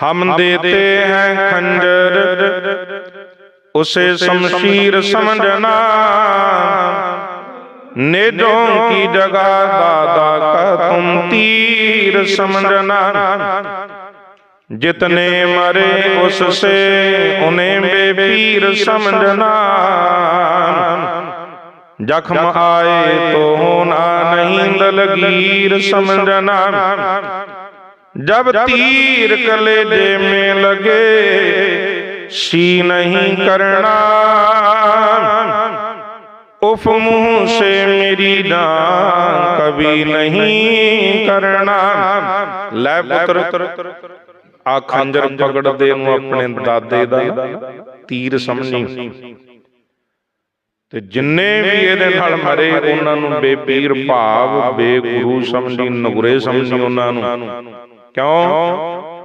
हम देते हैं खंजर उसे शमशीर समझना नेजों की जगह दादा का तुम तीर समझना जितने मरे उससे उन्हें बेपीर समझना जख्म आए तो होना नहीं दलगीर समझना जब तीर कलेजे में लगे सी नहीं करना उफ मुंह से मेरी जान कभी नहीं करना ਲੈ ਪੁੱਤਰ ਆ ਖੰਜਰ ਪਕੜਦੇ ਨੂੰ ਆਪਣੇ ਦਾਦੇ ਦਾ ਤੀਰ ਸਮਝੀ ਤੇ ਜਿੰਨੇ ਵੀ ਇਹਦੇ ਨਾਲ ਮਰੇ ਉਹਨਾਂ ਨੂੰ ਬੇਪੀਰ ਭਾਵ ਬੇਗੁਰੂ ਸਮਝੀ ਨਗੁਰੇ ਸਮਝੀ ਉਹਨਾਂ ਨੂੰ। ਕਿਉਂ?